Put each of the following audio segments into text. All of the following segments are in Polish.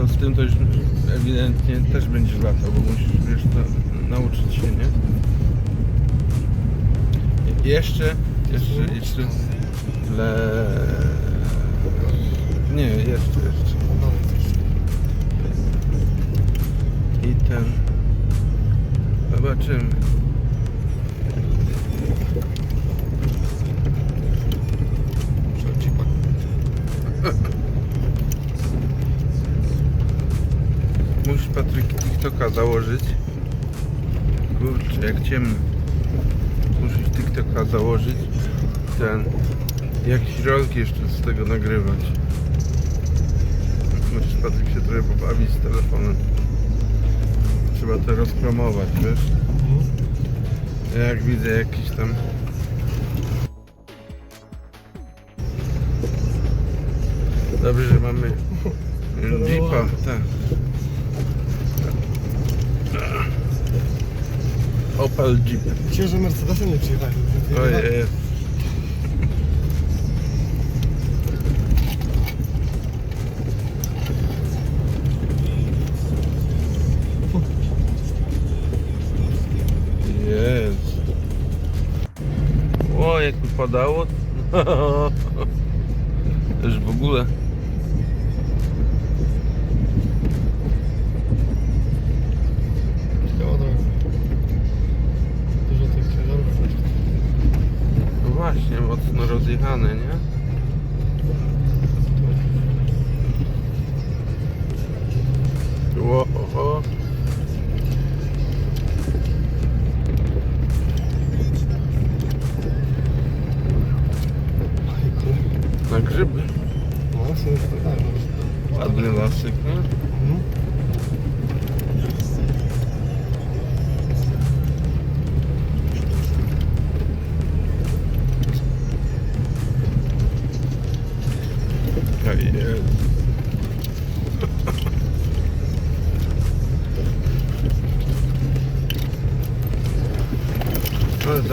to z tym to już ewidentnie też będziesz latał, bo musisz wiesz, nauczyć się, nie? Jeszcze, jeszcze, jeszcze le... Nie, jeszcze, jeszcze. I ten... Zobaczymy. Założyć. Kurczę, jak ciemno. Musisz TikToka założyć. Ten. Jakiś rolki jeszcze z tego nagrywać. Musisz Patryk się trochę pobawić z telefonem. Trzeba to rozpromować, wiesz? Ja Jak widzę jakiś tam Dobrze, że mamy Jeepa, tak. Opel Jeep. Dzisiaj, że Mercedesem nie przyjechali. Ojej. Jest. O, jak wypadało. Już w ogóle. Właśnie, mocno rozjechane, nie?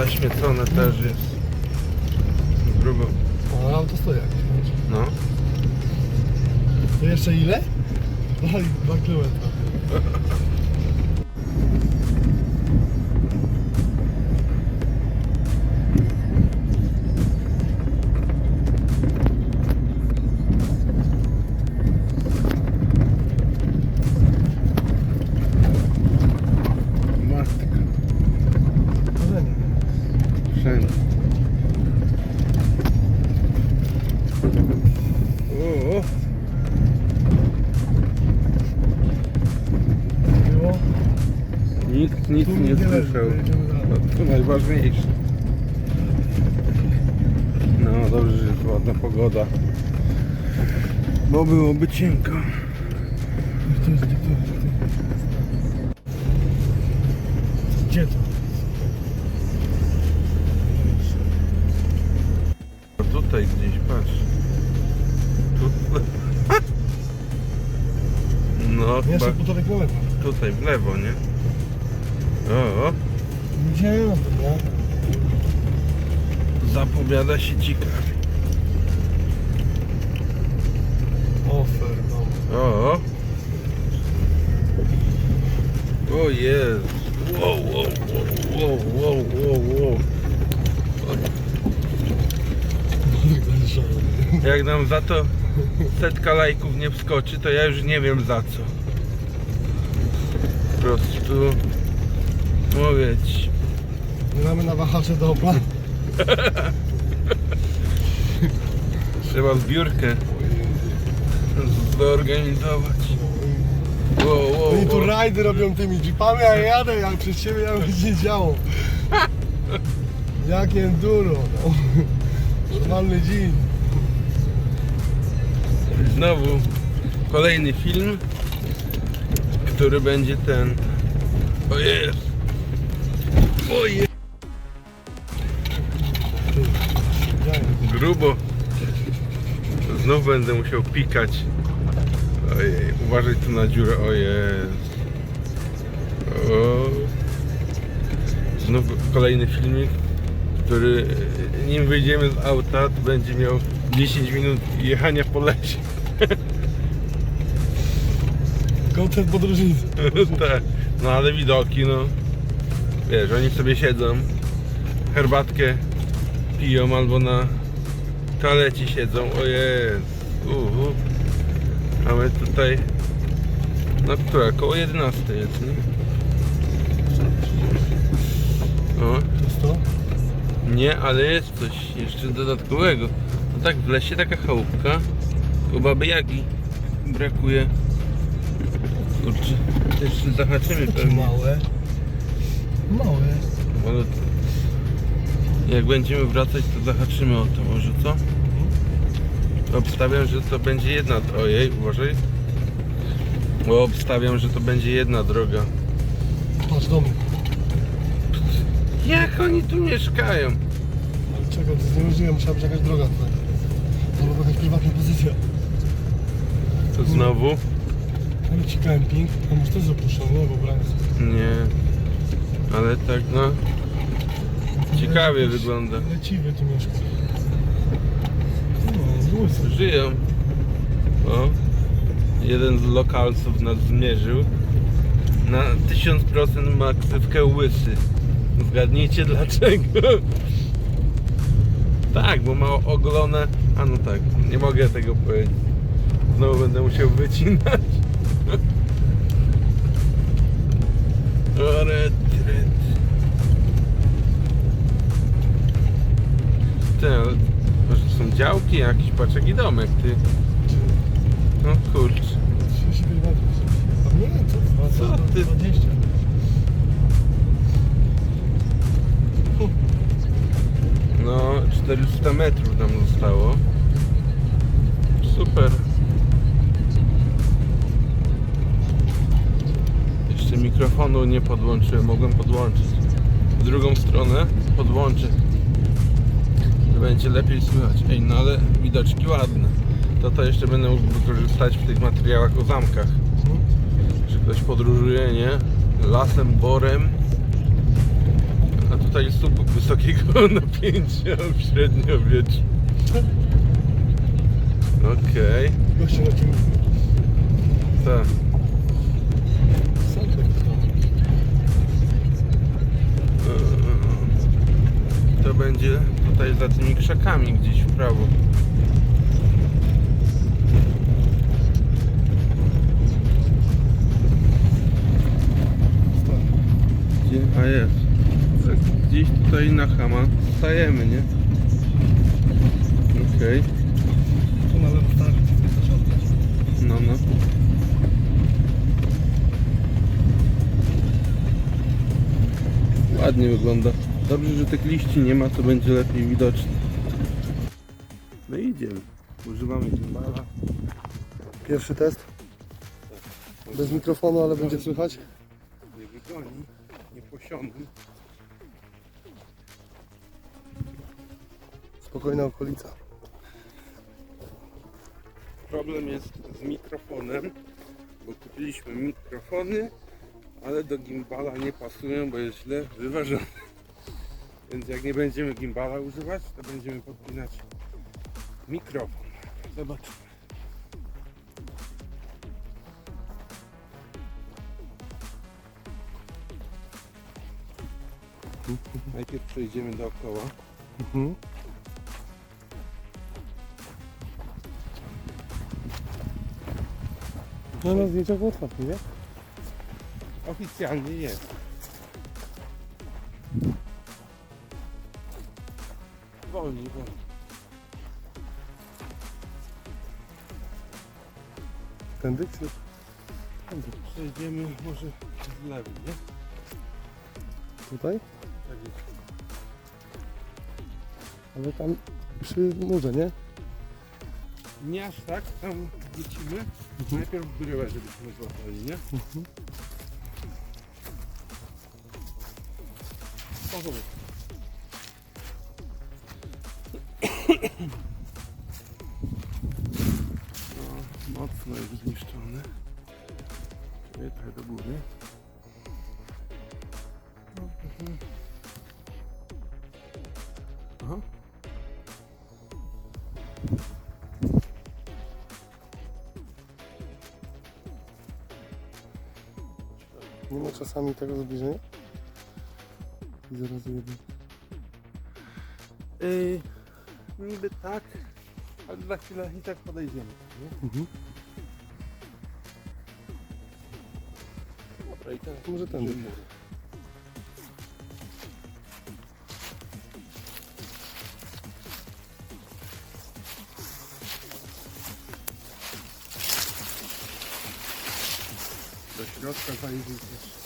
Zaśmiecone też jest. Grubo. O, auto stoi jakieś. No. To jeszcze ile? Dali dwa kilometra. Nikt nic nie słyszał. No, to najważniejsze. No dobrze, że jest ładna pogoda. Bo byłoby cienko. Gdzie to? A Tutaj gdzieś, patrz. Tu... No chyba Jeszcze półtorej kilometra. tutaj w lewo, nie? Zapowiada się ciekawie. Ofer, no. O, o. Jest. Wow, wow, wow, wow, wow, wow. Jak nam za to setka lajków nie wskoczy, to ja już nie wiem za co. Po prostu mówię ci. Nie mamy na wahacze do Opla. Trzeba zbiórkę zorganizować. Wow, wow, Oni tu wow. rajdy robią tymi jeepami, a ja jadę jak przez ciebie ja nic nie działo. Jak enduro, no. Normalny dzień. Znowu kolejny film, który będzie ten. O jest! O jest! Grubo. Znów będę musiał pikać. Ojej, uważaj tu na dziurę. O jest. O. Znów kolejny filmik, który nim wyjdziemy z auta, to będzie miał 10 minut jechania po lesie. Kontent podróżnicy. tak. No ale widoki, no. Wiesz, oni sobie siedzą, herbatkę piją albo na toalecie siedzą. O jest. Uhu. A my tutaj. No która? Koło 11 jest, nie? O, nie, ale jest coś jeszcze dodatkowego. No tak, w lesie taka chałupka. U baby Jagi brakuje. Kurczę, jeszcze zahaczymy pewnie. małe. Małe. Jak będziemy wracać, to zahaczymy o to może, co? Obstawiam, że to będzie jedna... Ojej, uważaj. Bo obstawiam, że to będzie jedna droga. Patrz domu. Jak oni tu mieszkają? Ale czego, to jest niemożliwe, musiała być jakaś droga tutaj. Albo jakaś prywatna pozycja. To znowu? Tam ci camping, a może to jest opuszczone, nie? Bo brałem. Nie. Ale tak, no... Ciekawie wygląda. Leciwy tu mieszka. No. Żyją. O. Jeden z lokalców nas zmierzył. Na 1000% ma ksywkę łysy. Zgadnijcie dlaczego. Tak, bo ma ogolone. A no tak, nie mogę tego powiedzieć. Znowu będę musiał wycinać. O, działki jakieś, patrz jaki domek, ty. No kurczę. 35 metrów. A nie, co? Co ty? 20. No, 400 metrów nam zostało. Super. Jeszcze mikrofonu nie podłączyłem, mogłem podłączyć. W drugą stronę podłączę. Będzie lepiej słychać. Ej, no ale widoczki ładne. To to jeszcze będę mógł wykorzystać w tych materiałach o zamkach. Że ktoś podróżuje, nie? Lasem, borem. A tutaj słup wysokiego napięcia w średniowieczu. Okej, tym. tak. Będzie tutaj za tymi krzakami gdzieś w prawo. Gdzie? A jest. Tak, gdzieś tutaj na Hama stajemy, nie? Okej, Tu na lewo no no. Ładnie wygląda. Dobrze, że tych liści nie ma, to będzie lepiej widoczne. No i idziemy. Używamy gimbala. Pierwszy test. Bez mikrofonu, ale będzie słychać. Nie wygoni, nie posiądę. Spokojna okolica. Problem jest z mikrofonem, bo kupiliśmy mikrofony, ale do gimbala nie pasują, bo jest źle wyważony. Więc jak nie będziemy gimbala używać, to będziemy podpinać mikrofon. Zobaczymy. Najpierw przejdziemy dookoła. Mhm. No na zdjęciach otwarty, nie? Oficjalnie jest. Tędy czy? Przejdziemy może z lewej, nie? Tutaj? Tak jest. Ale tam przy murze, nie? Nie aż tak, tam wrócimy. Najpierw bryłę, żebyśmy złapali, nie? O, zobacz. Czasami tego zbliżenia. I zaraz jeden. Yy, niby tak, ale za chwilę i tak podejdziemy. Nie? Mhm. Dobra, i teraz Może ten. Do środka zajdzie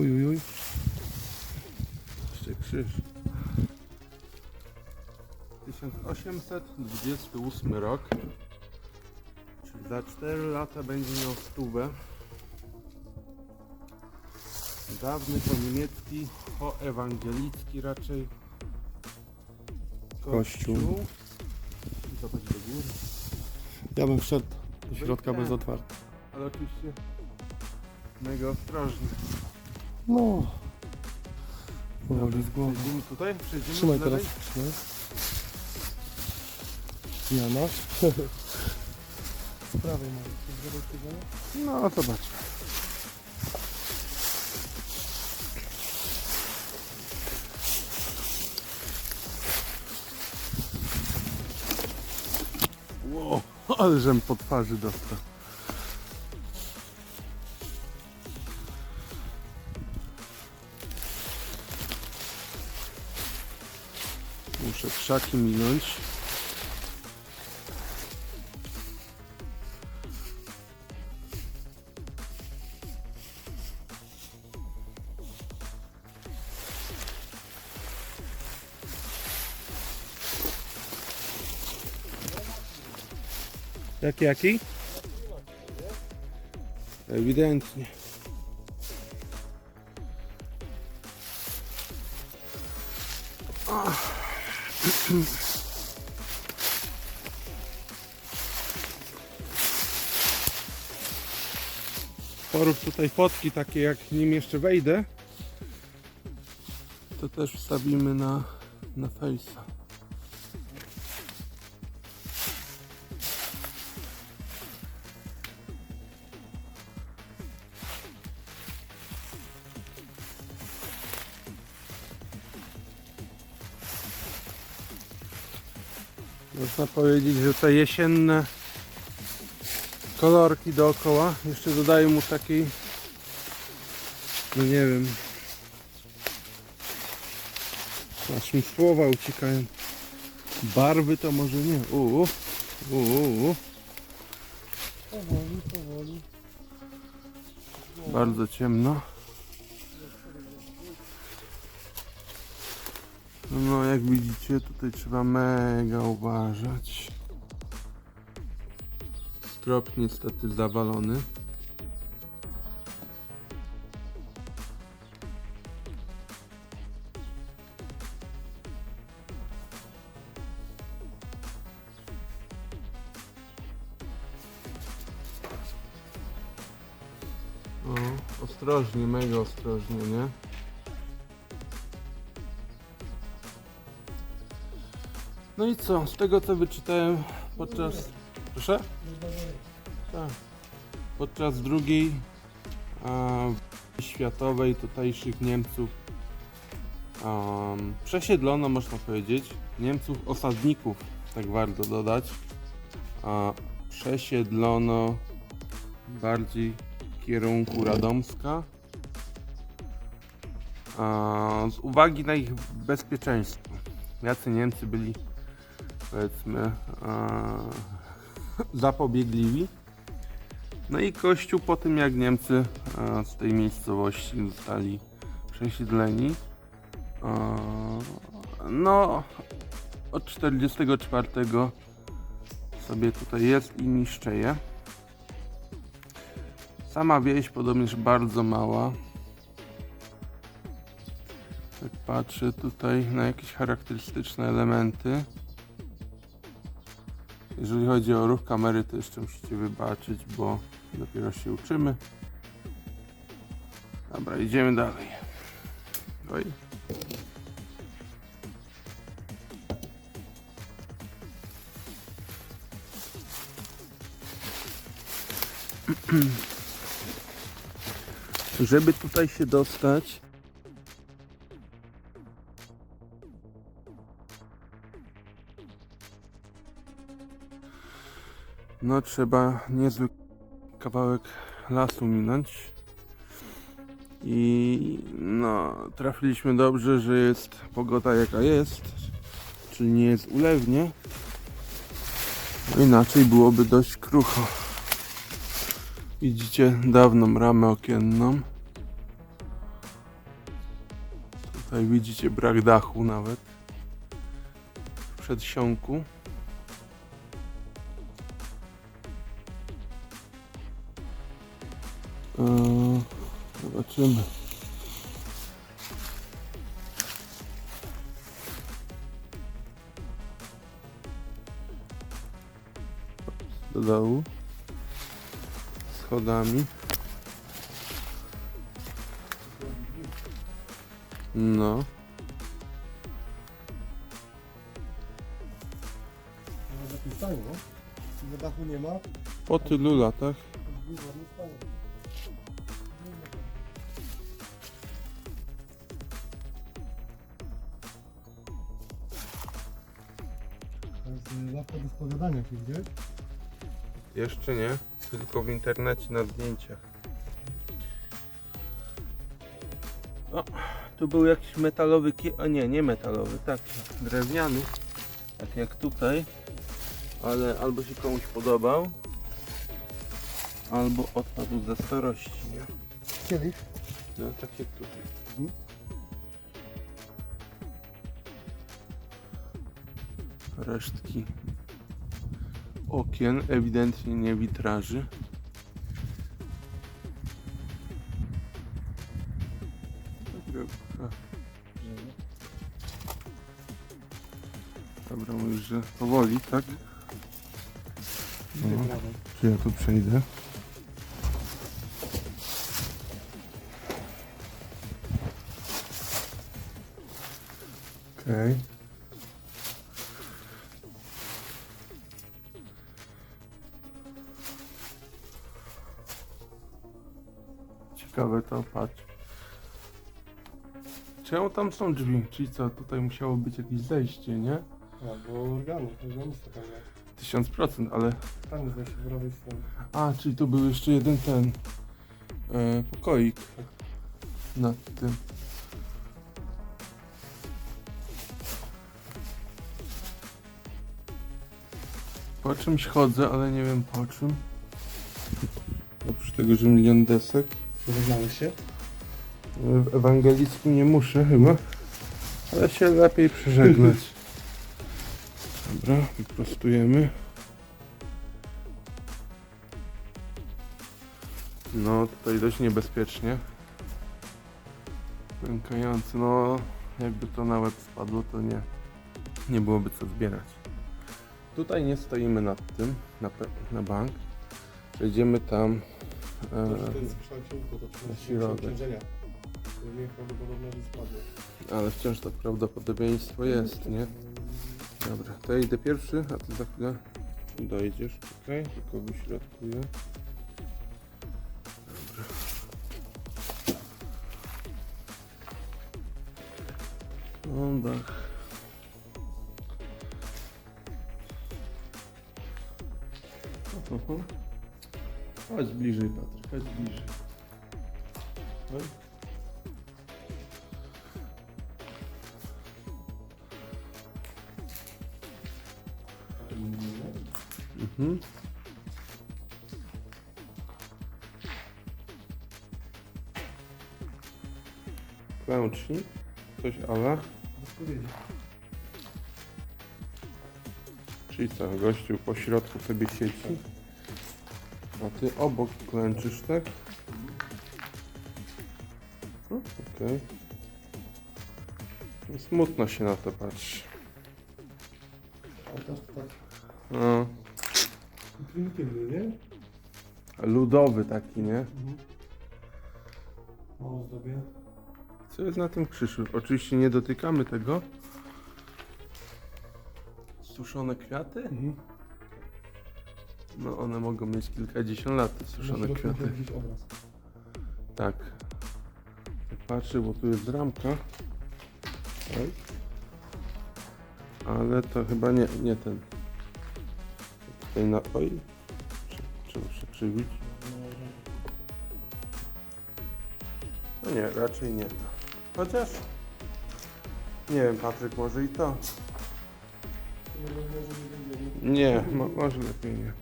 Uj, uj, uj. Jeszcze krzyż. 1828 rok. Czyli za 4 lata będzie miał stówę. Dawny po niemiecki, po ewangelicki raczej. Kościół. I Zobacz do góry. Ja bym wszedł do środka bez otwarcia. Ale oczywiście mega ostrożnie. No. Powoli z głową. Przejdziemy tutaj? Przejdziemy Trzymaj z teraz. lewej? Trzymaj. Janasz. Z prawej mamy. Z lewej przyjdziemy? No, zobacz. Wow, ale żem po twarzy dostał. Muszę krzaki minąć. Jaki, jaki? Ewidentnie. Porób tutaj fotki takie jak nim jeszcze wejdę. To też wstawimy na, na Face'a. Można powiedzieć, że te jesienne kolorki dookoła jeszcze dodają mu takiej no nie wiem aż mi słowa uciekają barwy to może nie uuu, uuu. Powoli, powoli. bardzo ciemno no jak widzicie tutaj trzeba mega uważać strop niestety zawalony ostrożnie, mega ostrożnie, nie? No i co? Z tego co wyczytałem podczas. Proszę? Tak. Podczas drugiej a, światowej tutejszych Niemców um, przesiedlono, można powiedzieć, Niemców osadników, tak warto dodać. Przesiedlono bardziej w kierunku Radomska. Z uwagi na ich bezpieczeństwo. Jacy Niemcy byli powiedzmy a, zapobiegliwi. No i Kościół po tym jak Niemcy a, z tej miejscowości zostali przesiedleni. a, No od 44 sobie tutaj jest i niszczeje. Sama wieś podobnież bardzo mała. Tak patrzę tutaj na jakieś charakterystyczne elementy. Jeżeli chodzi o ruch kamery, to jeszcze musicie wybaczyć, bo dopiero się uczymy. Dobra, idziemy dalej. Oj. Żeby tutaj się dostać, no trzeba niezły kawałek lasu minąć. I no, trafiliśmy dobrze, że jest pogoda jaka jest, czyli nie jest ulewnie. No inaczej byłoby dość krucho. Widzicie dawną ramę okienną. Tutaj widzicie brak dachu nawet. W przedsionku. Zobaczymy. Do dołu. Schodami. No. Stanie, no? Na dachu nie ma. Po tylu latach. Spowiadania jakieś, gdzieś? Jeszcze nie, tylko w internecie na zdjęciach. O, tu był jakiś metalowy kie... A nie, nie metalowy, taki drewniany. Tak jak tutaj. Ale albo się komuś podobał, albo odpadł ze starości, nie? Kielich. No tak jak tutaj. Mhm. Resztki okien, ewidentnie nie witraży. Dobra, mówisz, że powoli, tak? No. Czy ja tu przejdę? Tam są drzwi? Czyli co, tutaj musiało być jakieś zejście, nie? A, bo organu, organista tam jest. Tysiąc procent, ale... Tam jest właśnie po prawej stronie. A, czyli tu był jeszcze jeden ten e, pokoik nad tym. Po czymś chodzę, ale nie wiem po czym. Oprócz tego, że milion desek. Pożegnałeś się? W ewangelickim nie muszę chyba, ale się lepiej przeżegnać. Dobra, wyprostujemy. No, tutaj dość niebezpiecznie. Pękający, no jakby to na łeb spadło, to nie, nie byłoby co zbierać. Tutaj nie stoimy nad tym, na, na bank. Przejdziemy tam. To E, jest to na przynosi środek. Nie prawdopodobne, że spadnie. Ale wciąż to prawdopodobieństwo jest, nie? Dobra, to ja idę pierwszy, a ty za chwilę dojdziesz, okej? Tylko wyśrodkuję. Dobra. O, dach. Oho. Chodź bliżej, Patryk, chodź bliżej. Chodź. Mhm. Klęcznik. Coś ale. Czyli co, gościu po środku sobie sieci. A ty obok klęczysz, tak? No, Okej. Smutno się na to patrzy. Tak No, prymitywny, nie? ludowy taki, nie? Mhm. Mało zdobie. Co jest na tym krzyżu? Oczywiście nie dotykamy tego. Suszone kwiaty? Mhm. No one mogą mieć kilkadziesiąt lat, te suszone kwiaty. jakiś obraz. Tak. Tak patrzę, bo tu jest ramka. Oj. Ale to chyba nie, nie ten. Tutaj na... Oj. Trze- Trzeba przekrzywić. No nie, raczej nie. Chociaż... Nie wiem, Patryk, może i to. Nie, mo może lepiej nie.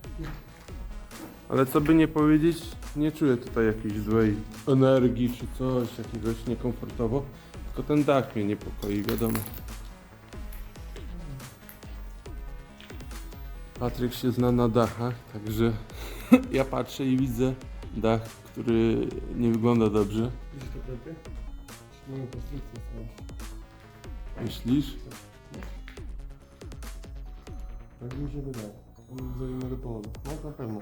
Ale co by nie powiedzieć, nie czuję tutaj jakiejś złej energii czy coś, jakiegoś niekomfortowo. Tylko ten dach mnie niepokoi, wiadomo. Patryk się zna na dachach, także ja patrzę i widzę dach, który nie wygląda dobrze. Widzisz to klepie? Mamy konstrukcję. Myślisz? Tak mi się wydaje. Z innego powodu. No na pewno.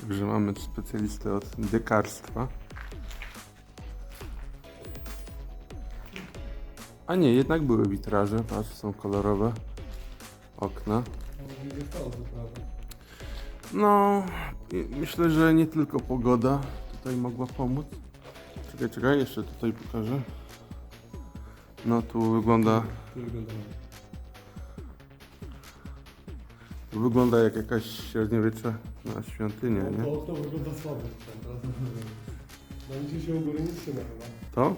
Także mamy specjalistę od dekarstwa. A nie, jednak były witraże, patrz, są kolorowe okna. No, myślę, że nie tylko pogoda tutaj mogła pomóc. Czekaj, czekaj, jeszcze tutaj pokażę. No tu wygląda, Tu wygląda jak jakaś średniowieczna świątynia, nie? To okno wygląda słabo. Na nic się u góry nie trzyma chyba. To?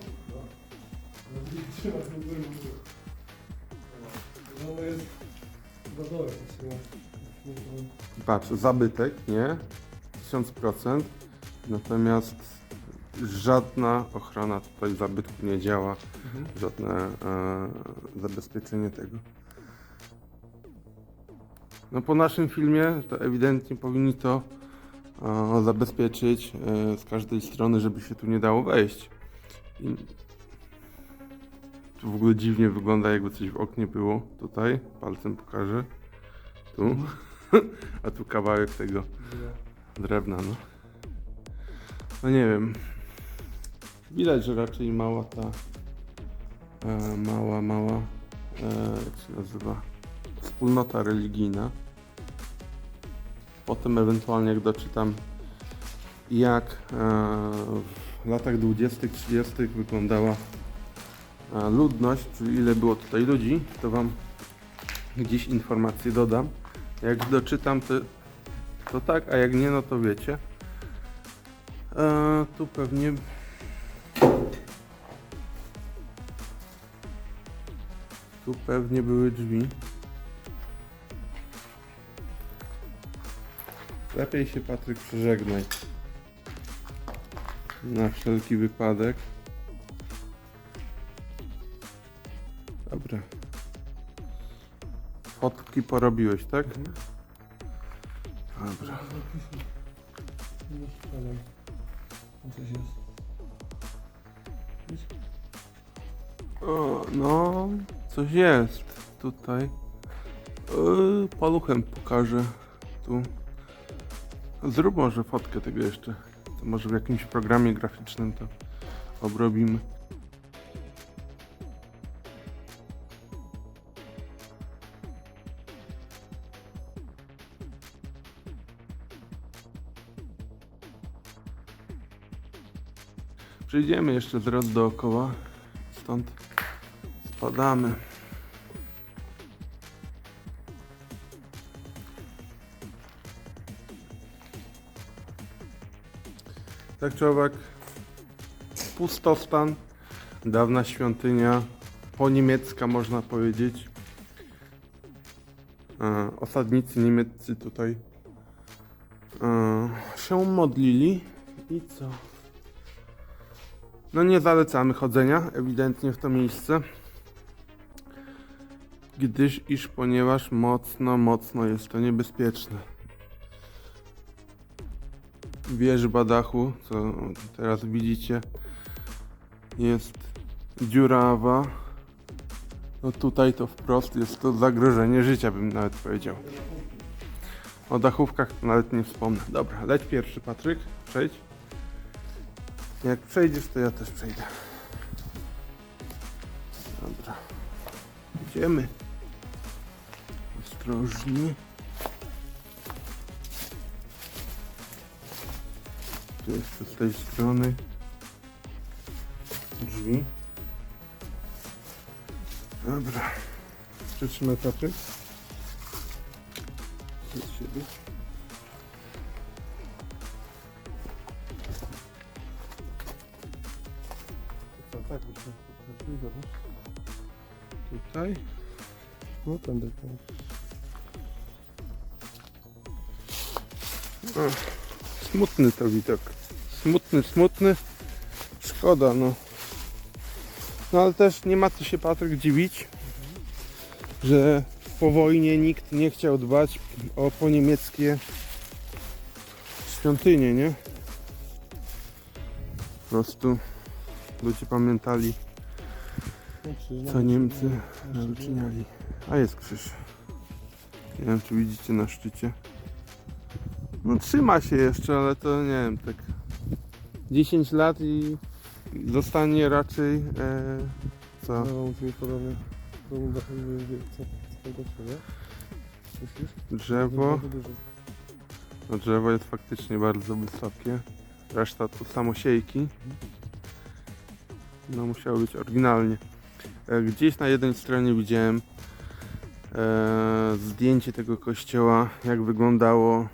No, jest dole to. Patrz, zabytek, nie? 1000%. Natomiast żadna ochrona tutaj zabytku nie działa. Mhm. żadne e, zabezpieczenie tego. No po naszym filmie to ewidentnie powinni to e, zabezpieczyć e, z każdej strony, żeby się tu nie dało wejść. I tu w ogóle dziwnie wygląda, jakby coś w oknie było. Tutaj palcem pokażę. Tu. A tu kawałek tego drewna, no. No nie wiem. Widać, że raczej mała ta e, mała, mała, e, jak się nazywa, wspólnota religijna. Potem ewentualnie jak doczytam jak e, w latach 20., 30. wyglądała ludność, czyli ile było tutaj ludzi, to Wam gdzieś informacje dodam. Jak doczytam, to, to tak, a jak nie, no to wiecie. E, tu pewnie Tu pewnie były drzwi. Lepiej się Patryk przeżegnaj. Na wszelki wypadek. Fotki porobiłeś, tak? Dobra. Coś jest. O, no, coś jest tutaj. Yy, paluchem pokażę tu. Zrób może fotkę tego jeszcze. To może w jakimś programie graficznym to obrobimy. Przejdziemy jeszcze zaraz dookoła. Stąd spadamy. Tak czy owak, pustostan, dawna świątynia, po niemiecka można powiedzieć. E, Osadnicy niemieccy tutaj e, się modlili i co? No nie zalecamy chodzenia ewidentnie w to miejsce. Gdyż iż ponieważ mocno, mocno jest to niebezpieczne. Wierzba dachu, co teraz widzicie, jest dziurawa. No tutaj to wprost jest to zagrożenie życia, bym nawet powiedział. O dachówkach nawet nie wspomnę. Dobra, leć pierwszy Patryk, przejdź. Jak przejdziesz, to ja też przejdę. Dobra. Idziemy. ostrożnie. Tu jeszcze z tej strony drzwi. Dobra. Przytrzymaj Patryk. Przed siebie. Tutaj. No dekor. Smutny to widok. Smutny, smutny. Szkoda, no. No ale też nie ma co się Patryk dziwić, że po wojnie nikt nie chciał dbać o poniemieckie świątynie, nie? Po prostu ludzie pamiętali, co Niemcy uczyniali. A jest krzyż. Nie wiem, czy widzicie na szczycie. No trzyma się jeszcze, ale to nie wiem, tak 10 lat i zostanie raczej e, co? No, co tego nie? Myślisz? Drzewo. No drzewo jest faktycznie bardzo wysokie. Reszta to samosiejki. No musiało być oryginalnie. E, Gdzieś na jednej stronie widziałem e, zdjęcie tego kościoła, jak wyglądało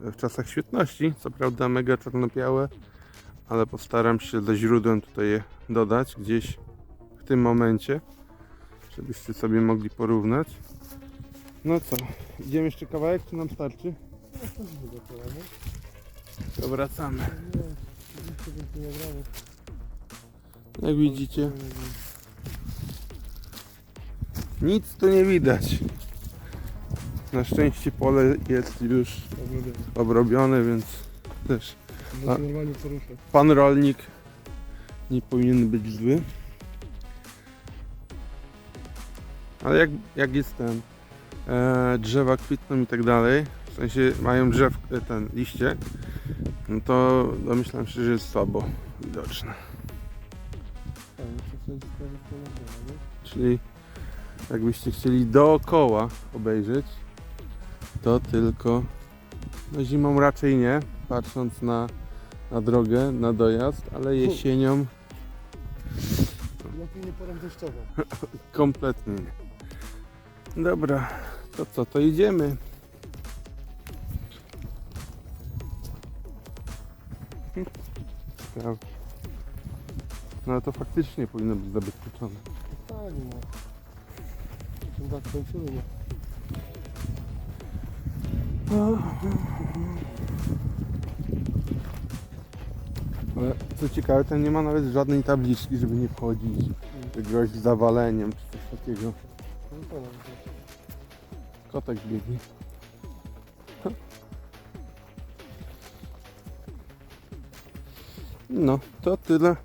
w czasach świetności. Co prawda mega czarno-białe, ale postaram się ze źródłem tutaj je dodać gdzieś w tym momencie, żebyście sobie mogli porównać. No co, idziemy jeszcze kawałek, czy nam starczy? To wracamy. Jak widzicie, nic tu nie widać. Na szczęście pole jest już Obrobione. więc też A. pan rolnik nie powinien być zły. Ale jak, jak jest ten e, drzewa kwitną i tak dalej, w sensie mają drzew, e, ten liście, no to domyślam się, że jest słabo widoczne. Czyli jakbyście chcieli dookoła obejrzeć, to tylko no zimą raczej nie, patrząc na, na drogę, na dojazd, ale jesienią Lepiej nie porą deszczową. kompletnie nie. Dobra, to co, to idziemy. No ale to faktycznie powinno być zabezpieczone. Tak, no. Tak kończymy. Ale co ciekawe, tam nie ma nawet żadnej tabliczki, żeby nie wchodzić, że grozi zawaleniem czy coś takiego. Kotek biegnie. No, to tyle.